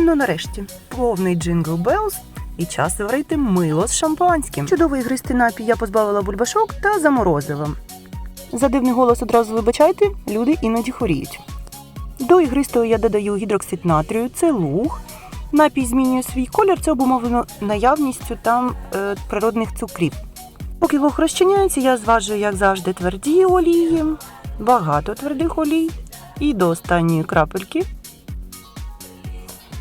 Ну нарешті, повний джингл Белls і час варити мило з шампанським. Чудовий ігристий напій я позбавила бульбашок та заморозила. За дивний голос одразу вибачайте, люди іноді хворіють. До ігристого я додаю гідроксид натрію, це луг. Напій змінює свій колір, це обумовлено наявністю там е, природних цукрів. Поки луг розчиняється, я зважую, як завжди, тверді олії, багато твердих олій і до останньої крапельки.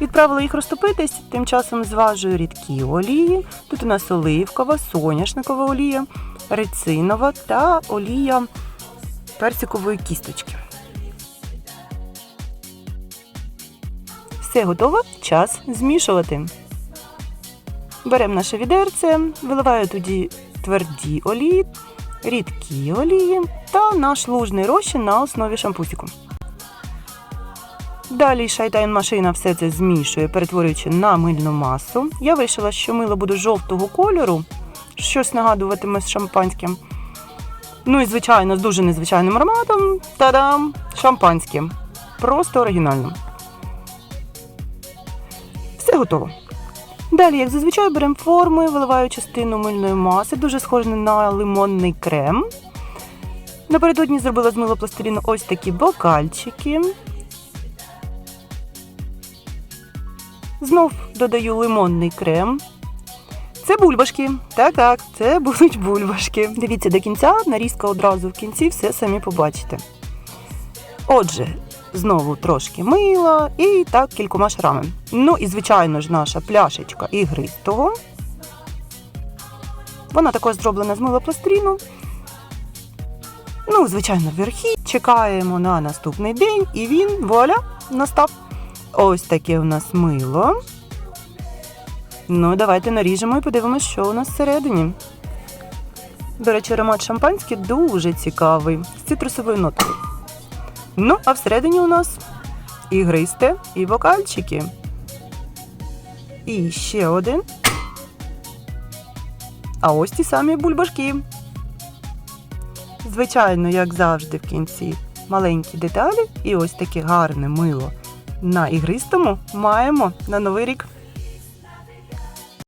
Відправила їх розтопитись, тим часом зважую рідкі олії. Тут у нас оливкова, соняшникова олія, рецинова та олія персикової кісточки. Все готово, час змішувати. Беремо наше відерце, виливаю тоді тверді олії, рідкі олії та наш лужний розчин на основі шампусіку. Далі шайтайн машина все це змішує, перетворюючи на мильну масу. Я вирішила, що мило буде жовтого кольору, щось нагадуватиме з шампанським. Ну і, звичайно, з дуже незвичайним ароматом. Та-дам! Шампанським. Просто оригінально. Все готово. Далі, як зазвичай, беремо форми, виливаю частину мильної маси, дуже схоже на лимонний крем. Напередодні зробила з милопластиліну ось такі бокальчики. Знов додаю лимонний крем. Це бульбашки. Так, так, це будуть бульбашки. Дивіться до кінця, нарізка одразу в кінці, все самі побачите. Отже, знову трошки мила і так кількома шарами. Ну і, звичайно ж, наша пляшечка ігристого. Вона також зроблена з милопластиліну. Ну, звичайно, верхи. Чекаємо на наступний день, і він, вуаля, настав. Ось таке у нас мило. Ну, давайте наріжемо і подивимося, що у нас всередині. До речі, аромат шампанське дуже цікавий, з цитрусовою ноткою. Ну, а всередині у нас ігристе і бокальчики. І ще один. А ось ті самі бульбашки. Звичайно, як завжди, в кінці маленькі деталі і ось таке гарне мило на ігристому маємо на новий рік.